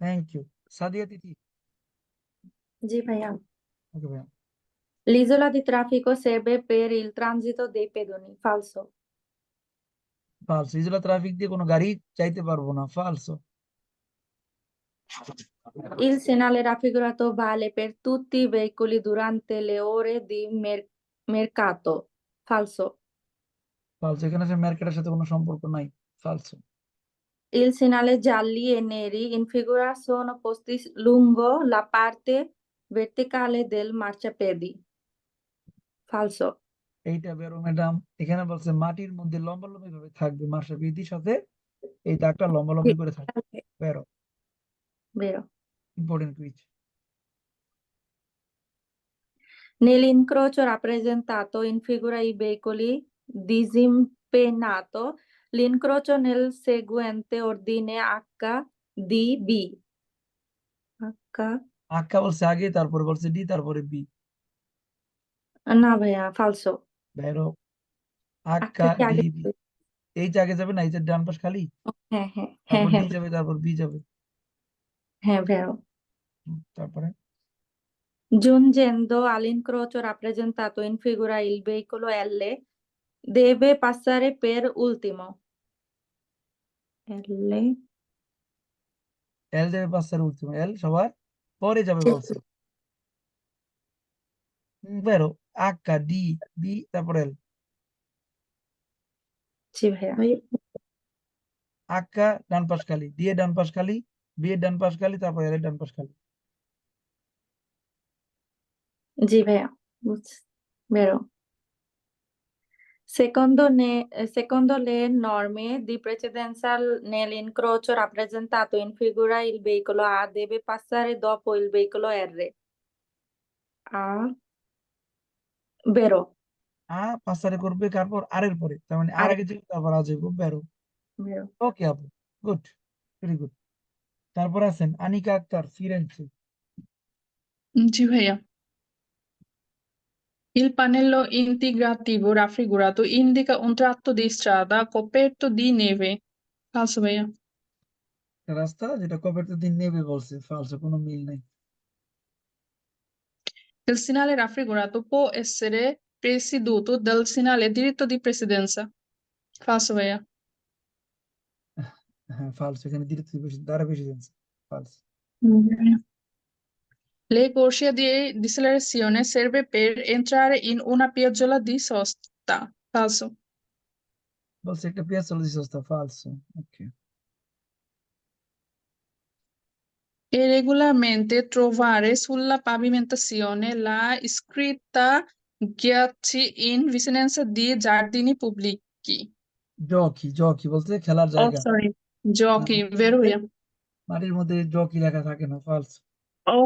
Thank you Sadia Tithi Sì, ভাইয়া ওকে ভাইয়া L'isola di traffico serve per il transito dei pedoni. Falso. ফালসো ইজলা traffic দিয়ে কোনো গাড়ি চাইতে পারবো না ফালসো Il segnale raffigurato vale per tutti i veicoli durante le ore di mer- mercato. Falso. ফালসো এখানে সে মার্কেটের সাথে কোনো সম্পর্ক নাই ফালসো Il segnale gialli e neri in figura sono posti lungo la parte verticale del marciapiedi. Falso. এইটা বেরো madam এখানে বলছে মাটির মধ্যে লম্বা লম্বি ভাবে থাকবে বৃদ্ধির সাথে এই দাগটা লম্বা লম্বি করে থাকবে বেরো Vero. Important quiz Nell'incrocio rappresentato in figura i veicoli disimpenato, l'incrocio nel seguente ordine H, D, B. H, আক্কা বলছে আগে তারপরে বলছে ডি তারপরে বি না ভাইয়া falso. বেরো H আক্কা কি আগে ডি বি এই যে আগে যাবে না এই যে ডান পাশ খালি হ্যাঁ হ্যাঁ হ্যাঁ তারপর হ্যাঁ ডি যাবে তারপর বি যাবে হ্যাঁ vero. হুম, তারপরে Giungendo all'incrocio rappresentato in figura il veicolo L, deve passare per ultimo. L, এল যাবে পাঁচটার উল্টিমো এল সবার পরে যাবে বলছে। বেরো। আক্কা ডি বি তারপর এল sì ভাইয়া। আক্কা ডান পাশ খালি। ডি এর ডান পাশ খালি বি এর ডান পাশ খালি তারপর এল এর ডান পাশ খালি। vero. Ups, vero. Secondo, ne- eh, secondo le norme di precedenza nell'incrocio rappresentato in figura il veicolo A deve passare dopo il veicolo R. A. Vero. আ পাঁচটারে করবে তারপর আর এর পরে তার মানে আর আর- আগে যাবে তারপর আ যাবে বেরো Vero. ওকে আপু গুড ভেরি গুড তারপর আছেন আনিকা আক্তার ফিরেন্সে Sì, ভাইয়া Il pannello integrativo raffigurato indica un tratto di strada coperto di neve. Falso, ভাইয়া রাস্তা যেটা কবের দিন নেবে বলছে ফালসো কোনো মিল নাই Il segnale raffigurato può essere presieduto dal segnale diritto di precedenza. Falso, ভাইয়া হ্যাঁ ফালসো এখানে দ্বিতীয় বেশি দ্বারা বেশি জানছে ফালস Le corsia di decelerazione serve per entrare in una piazzola di sosta. Falso. বলছে একটা পেঁয়াজ চলে দিছে ওস্তাদ ফালসো okay E regolarmente trovare sulla pavimentazione la scritta ghiacci in vicinanza di giardini pubblici. Jockey jockey বলতে খেলার Oh, জায়গা sorry. Giochi, vero via? মাটির মধ্যে জকি লেখা থাকে না ফালস Oh,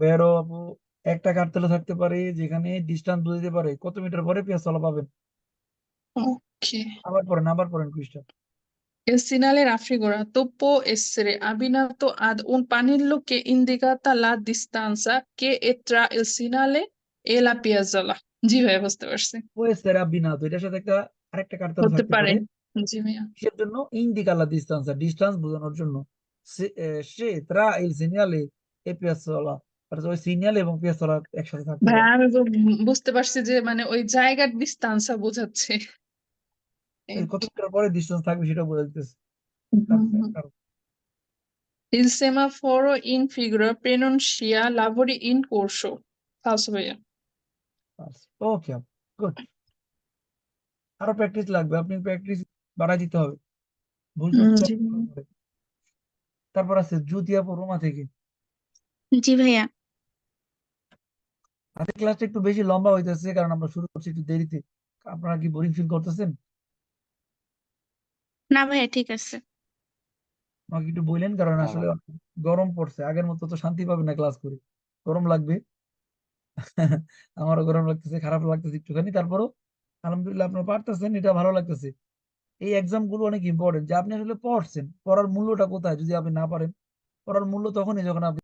বেরো আপু একটা কার্তেলে থাকতে পারে যেখানে ডিস্টেন্স বুঝতে পারে কত মিটার পরে পেঁয়াজতলা পাবেন। Ok. আবার পড়েন আবার পড়েন কুইজটা Il segnale raffigurato può essere abbinato ad un pannello che indica la distanza che è tra il segnale e la piazzola. জি ভাইয়া বুঝতে পারছি। ওয়ে সেরা বিনাতো এটার সাথে একটা আরেকটা কার্তেলে হতে থাকতে পারে। জি ভাইয়া। কিসের জন্য ডিস্টেন্স ডিস্টেন্স বোঝানোর জন্য সে সে tra il segnale e অর্থাৎ ওই এবং পেঁয়াজতলা একসাথে ভাইয়া আমি বুঝতে পারছি যে মানে ওই জায়গার ডিস্টেন্সটা বোঝাচ্ছে। এই এই কত মিটার পরে ডিস্টেন্স থাকবে সেটা বোঝা হুম। Il semaforo in figura pronuncia lavori in corso. Falso ভাইয়া। ওকে গুড আরও প্র্যাকটিস লাগবে। আপনি প্র্যাকটিস বাড়াই দিতে হবে। ভুল। তারপর আছে জুতিয়া রোমা থেকে। জি ভাইয়া। আজকে ক্লাসটা একটু বেশি লম্বা হইতেছে কারণ আমরা শুরু করছি একটু দেরিতে। আপনারা কি বোরিং ফিল করতেছেন? না ভাইয়া ঠিক আছে। আমাকে একটু বললেন কারণ আসলে গরম পড়ছে। আগের মতো তো শান্তি পাবে না ক্লাস করে। গরম লাগবে। আমারও গরম লাগতেছে খারাপ লাগতেছে একটুখানি। তারপরও আলহামদুলিল্লাহ আপনারা পারতেছেন এটা ভালো লাগতেছে। এই এক্সামগুলো অনেক ইম্পর্টেন্ট যে আপনি আসলে পড়ছেন, পড়ার মূল্যটা কোথায়? যদি আপনি না পারেন, পড়ার মূল্য তখনই যখন আপনি